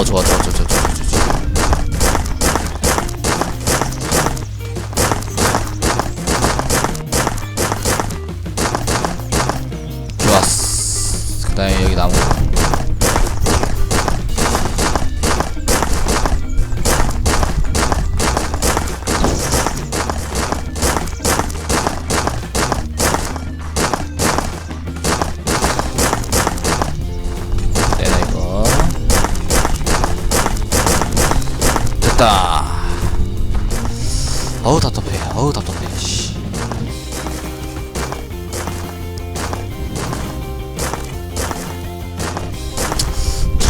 어 좋아 됐다. 어우 답답해. 어우 답답해. 씨.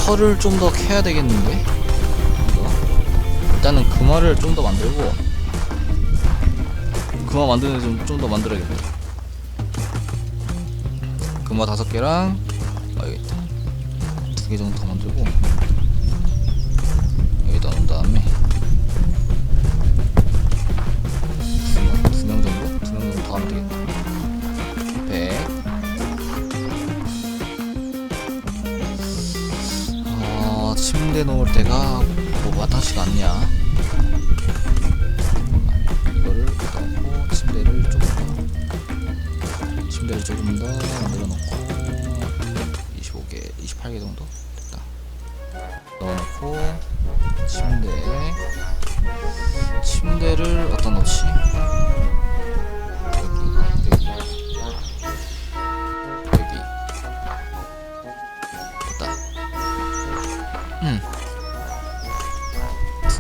철을 좀 더 캐야 되겠는데? 일단은 금화를 좀 더 만들고 금화 만드는 좀 좀 더 만들어야겠다. 금화 다섯 개랑 아 여기 있다. 두 개 정도 더 만들고 여기다 넣은 다음에 더 하면 되겠다 100 어, 침대 놓을 때가 뭐 와타시가 않냐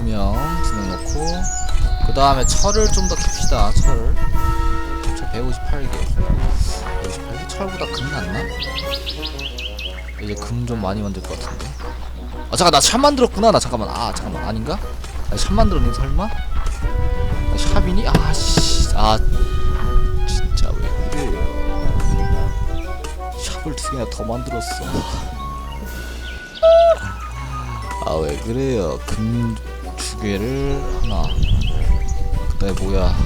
두 명, 두명 넣고 그 다음에 철을 좀 더 캡시다 철. 철 158개 158개? 철보다 금이 낫나? 이제 금 좀 많이 만들 것 같은데 아 잠깐 나 샵 만들었구나 나 잠깐만 아 잠깐만 아닌가? 나샵 만들었니 설마? 나 샵이니? 아씨 아 진짜 왜 그래요 샵을 두 개나 더 만들었어 아 왜 그래요 금 두 개를 하나. 그 다음에 뭐야?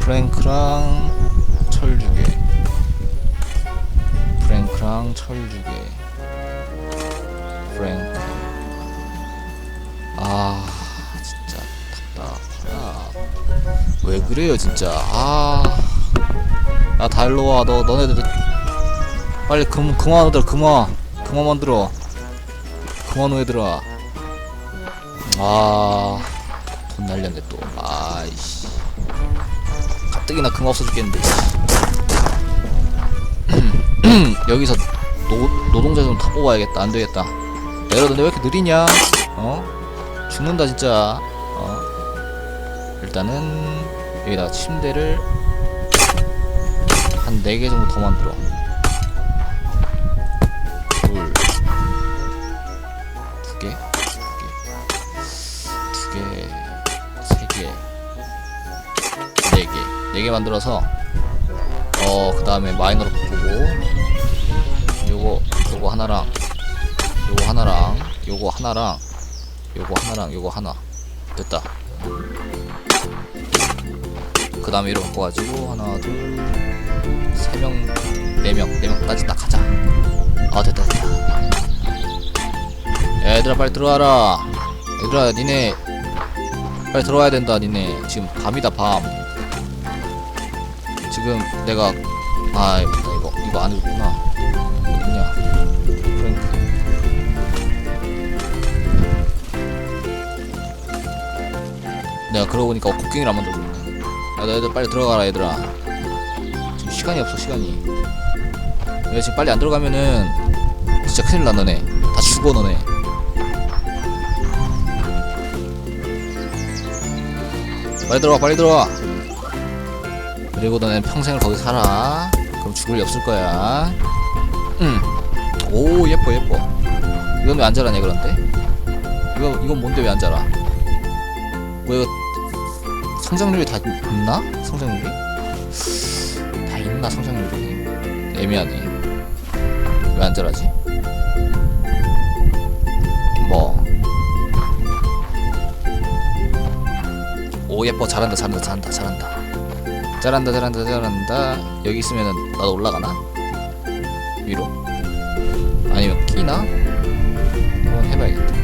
프랭크랑 철 두개. 프랭크랑 철 두개. 프랭크. 아 진짜 답답하다. 왜 그래요 진짜? 아야 다 일로와. 너 너네들 빨리 금 금화 만들어 금화. 금화 만들어. 금화 노예들아. 아, 돈 날렸네 또. 아이씨. 가뜩이나 금 없어 죽겠는데. 씨. 여기서 노, 노동자 좀더 뽑아야겠다. 안 되겠다. 내려 너네 왜 이렇게 느리냐? 어? 죽는다 진짜. 어? 일단은 여기다 침대를 한 4개 정도 더 만들어. 만들어서 어 그 다음에 마이너로 바꾸고 요거 요거 하나랑 요거 하나랑 요거 하나랑 요거 하나랑 요거 하나 됐다. 그 다음에 이렇게 바꿔가지고 하나 둘 세 명 네 명네 명까지 딱 가자. 아 됐다 됐다. 얘들아 빨리 들어와라. 얘들아 니네 빨리 들어와야 된다 니네 지금 밤이다 밤 지금 내가 아 이거 이거 안 읽었구나. 어딨냐 프랭크 내가 그러고 보니까 곡괭이를 안 만들고 있네 야 너희들 빨리 들어가라 얘들아. 지금 시간이 없어 시간이. 내가 지금 빨리 안 들어가면은 진짜 큰일 나 너네. 다 죽어 너네. 빨리 들어와 빨리 들어와 그리고 너는 평생을 거기 살아. 그럼 죽을 리 없을 거야. 응 오 예뻐 예뻐. 이건 왜 안 자라냐 그런데? 이거 이건 뭔데 왜 안 자라? 뭐 이거 성장률이 다 있나? 성장률이? 다 있나 성장률이? 애매하네. 왜 안 자라지? 뭐? 오 예뻐. 잘한다 잘한다 잘한다 잘한다 잘한다 잘한다 잘한다 여기 있으면 나도 올라가나? 위로? 아니면 끼나? 한번 해봐야겠다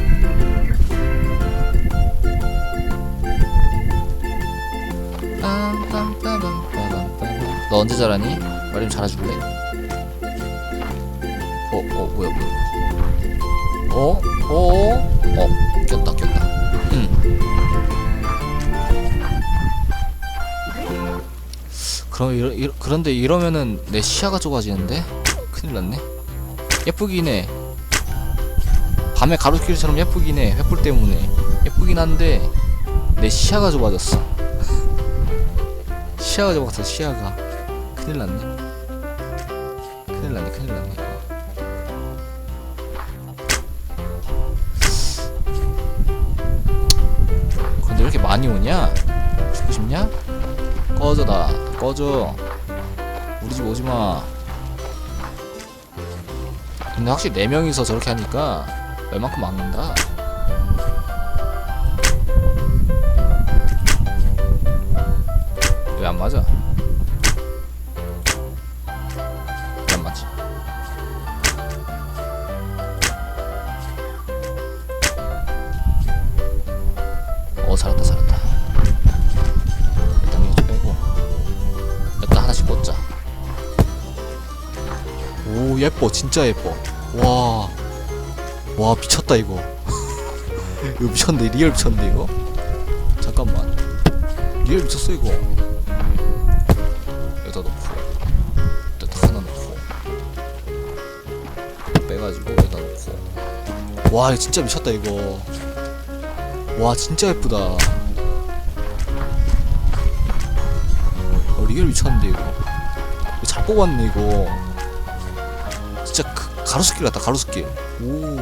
너 언제 자라니? 빨리 좀 자라줄래? 어? 어? 뭐야 뭐야 어? 어? 어? 어? 꼈다 꼈다 그럼 이러, 이러, 그런데 이러면은 내 시야가 좁아지는데? 큰일 났네. 예쁘긴 해. 밤에 가로길처럼 예쁘긴 해. 횃불 때문에. 예쁘긴 한데 내 시야가 좁아졌어. 시야가 좁아졌어. 시야가. 큰일 났네. 큰일 났네. 큰일 났네. 근데 왜 이렇게 많이 오냐? 죽고 싶냐? 꺼져 나 꺼져. 우리 집 오지마. 근데 확실히 4명이서 저렇게 하니까 웬만큼 막는다. 왜 안 맞아? 예뻐 진짜 예뻐. 와. 와 미쳤다 이거. 이거 미쳤네 리얼 미쳤네 이거? 잠깐만. 리얼 미쳤어 이거. 놓고. 일단 다 하나 놓고. 빼가지고 여기다 놓고. 와 이거 진짜 미쳤다 이거. 와 진짜 예쁘다. 어, 리얼 미쳤는데 이거 잘 뽑았네 이거 진짜 그, 가로수길 같다 가로수길. 오.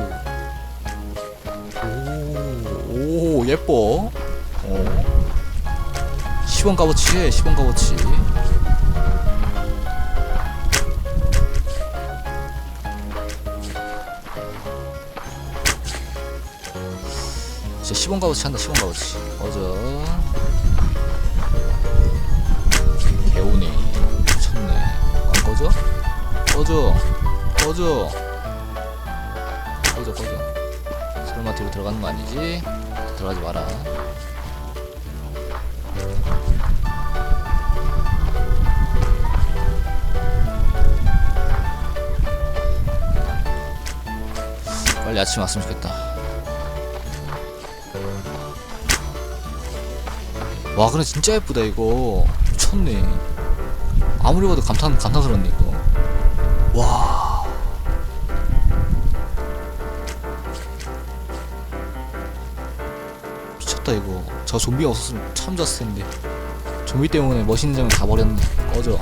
오, 오 예뻐. 어. 10원 값어치 해 10원 값어치. 진짜 10원 값어치 한다 10원 값어치. 꺼져 개오네 미쳤네. 안 꺼져? 꺼져 꺼져 꺼져 꺼져 설마 뒤로 들어가는 거 아니지? 들어가지 마라. 빨리 아침 왔으면 좋겠다. 와 근데 진짜 예쁘다 이거. 미쳤네. 아무리 봐도 감탄 감탄스럽네 이거. 와 미쳤다 이거 저 좀비가 없었으면 참 좋았을 텐데. 좀비 때문에 멋있는 점을 다 버렸네. 꺼져.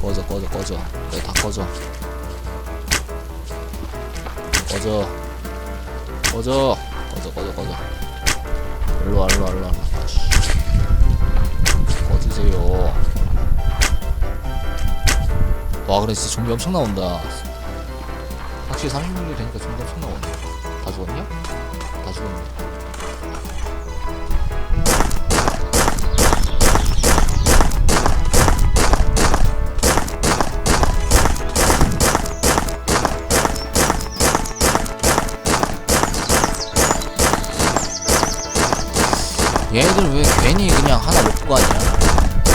꺼져 꺼져 꺼져. 그래 다 꺼져. 꺼져. 꺼져. 꺼져 꺼져 꺼져. 일로와 일로와 일로와. 꺼지세요. 와 그래 진짜 좀비 엄청 나온다 확실히 30mm 되니까 좀비 엄청 나오네 다 죽었냐? 다 죽었네 얘들 왜 괜히 그냥 하나 먹고 가냐?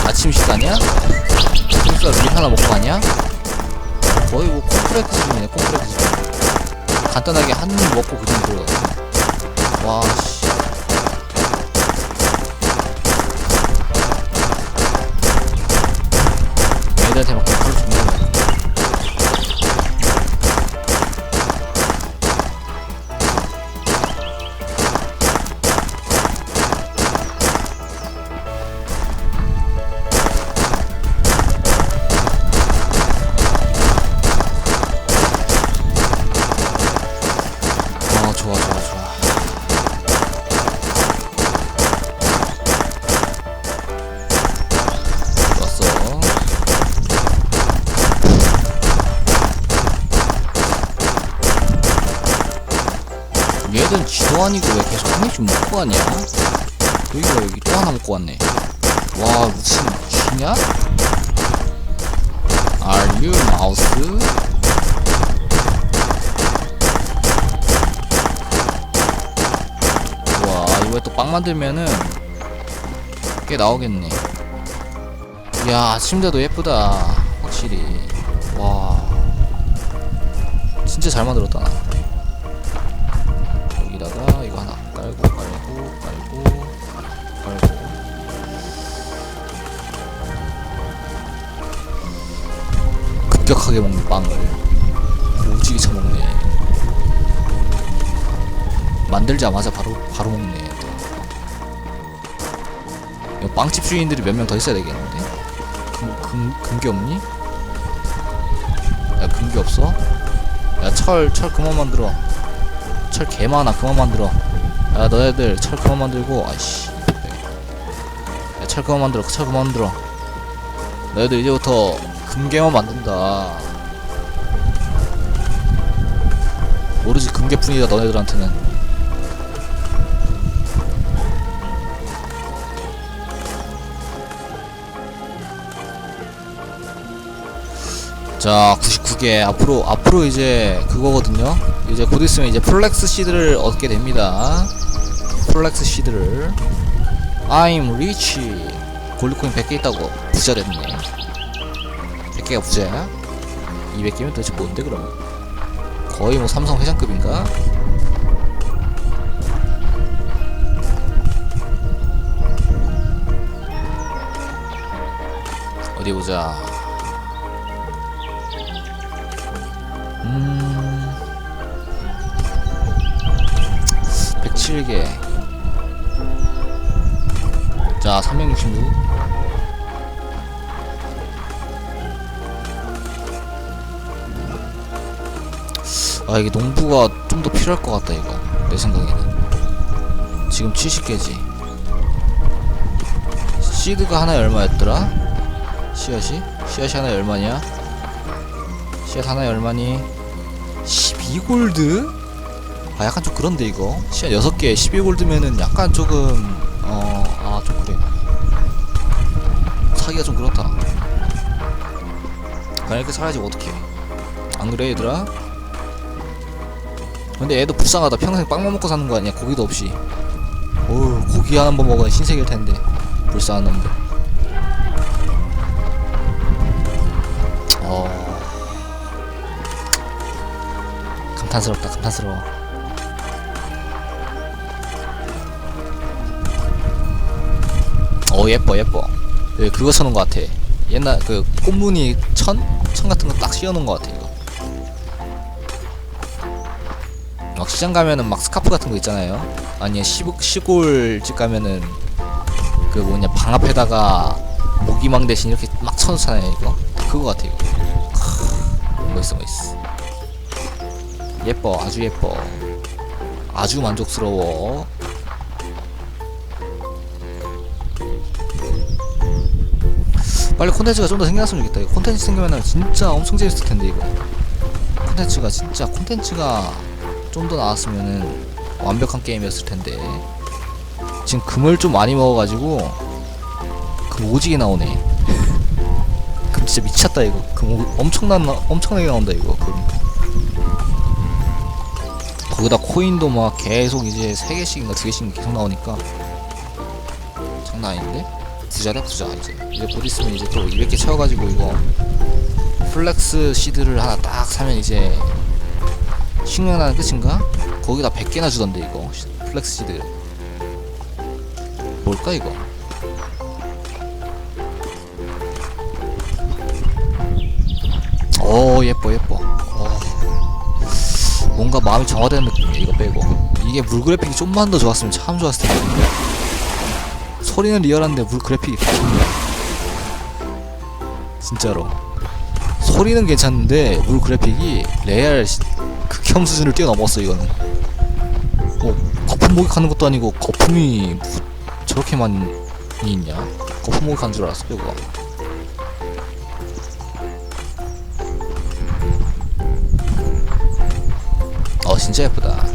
아침 식사냐? 아침식사 미 하나 먹고 가냐? 거의 뭐 수준이네 콤프레크 수준 간단하게 한 입 먹고 그냥 들어가 와 씨. 얘들 쥐도 아니고 왜 계속 한 입씩 먹고 가냐? 여기가 여기 또 하나 먹고 왔네. 와 무슨 쥐냐? Are you mouse? 이거에 또빵 만들면은 꽤 나오겠네. 이야 침대도 예쁘다 확실히. 와. 진짜 잘 만들었다 나 급격하게 먹는 빵을 오지게 쳐먹네. 만들자마자 바로 바로 먹네. 빵집 주인들이 몇 명 더 있어야 되겠는데? 금, 금, 금기 없니? 야 금기 없어? 야철철 그만 만들어. 철 개 많아 그만 만들어. 야 너네들 철 그만 만들고 아이씨. 야 철 그만 만들어 철 그만 만들어. 너희들 이제부터 금괴만 만든다. 오로지 금괴뿐이다 너네들한테는. 자 99개. 앞으로 앞으로 이제 그거거든요. 이제 곧 있으면 이제 플렉스 시드를 얻게 됩니다. 플렉스 시드를. I'm rich. 골드코인 100개 있다고 부자 됐네 100개가 부자야? 200개면 도대체 뭔데 그럼 거의 뭐 삼성 회장급인가? 어디 보자. 음. 107개. 자 366 아 이게 농부가 좀 더 필요할 것 같다 이거 내 생각에는 지금 70개지 시드가 하나에 얼마였더라? 씨앗이? 씨앗이 하나에 얼마냐? 씨앗 하나에 얼마니? 12골드? 아 약간 좀 그런데 이거 씨앗 6개 12골드면은 약간 조금 어 아 좀 그래 사기가 좀 그렇다 이렇게 사야지 어떡해 안 그래 얘들아? 근데 애도 불쌍하다. 평생 빵만 먹고 사는 거 아니야? 고기도 없이. 어우 고기 한번 먹으면 신세계일 텐데. 불쌍한 놈들. 어. 감탄스럽다 감탄스러워. 어 예뻐 예뻐. 예, 그거 쳐놓은 것 같아. 옛날 그 꽃무늬 천? 천 같은 거 딱 씌워놓은 것 같아 이거 막 시장 가면은 막 스카프 같은 거 있잖아요. 아니 시, 시골집 가면은 그 뭐냐 방 앞에다가 모기망 대신 이렇게 막 쳐놓잖아요 이거? 그거 같아 이거 크, 멋있어 멋있어. 예뻐 아주 예뻐. 아주 만족스러워. 빨리 콘텐츠가 좀 더 생겨났으면 좋겠다. 이거 콘텐츠 생기면은 진짜 엄청 재밌을 텐데 이거. 콘텐츠가 진짜 콘텐츠가 좀 더 나왔으면은 완벽한 게임이었을 텐데. 지금 금을 좀 많이 먹어가지고 금 오지게 나오네. 금 진짜 미쳤다 이거. 금 오- 엄청난 엄청나게 나온다 이거 금. 거기다 코인도 막 계속 이제 3개씩인가 2개씩 계속 나오니까 장난 아닌데? 부자다 부자 이제. 이제 곧 있으면 이제 또 200개 채워가지고 이거 플렉스 시드를 하나 딱 사면 이제 식량나는 끝인가? 거기다 100개나 주던데 이거. 시- 플렉스 시드. 뭘까 이거? 오 예뻐 예뻐. 어. 뭔가 마음이 정화되는 느낌이야 이거 빼고. 이게 물 그래픽이 좀만 더 좋았으면 참 좋았을 텐데. 소리는 리얼한데 물 그래픽이 진짜로. 소리는 괜찮은데 물 그래픽이 레알 시- 극혐 수준을 뛰어넘었어 이거는. 뭐 거품 목욕하는 것도 아니고 거품이 뭐 저렇게 많이 있냐? 거품 목욕하는 줄 알았어 이거 어 진짜 예쁘다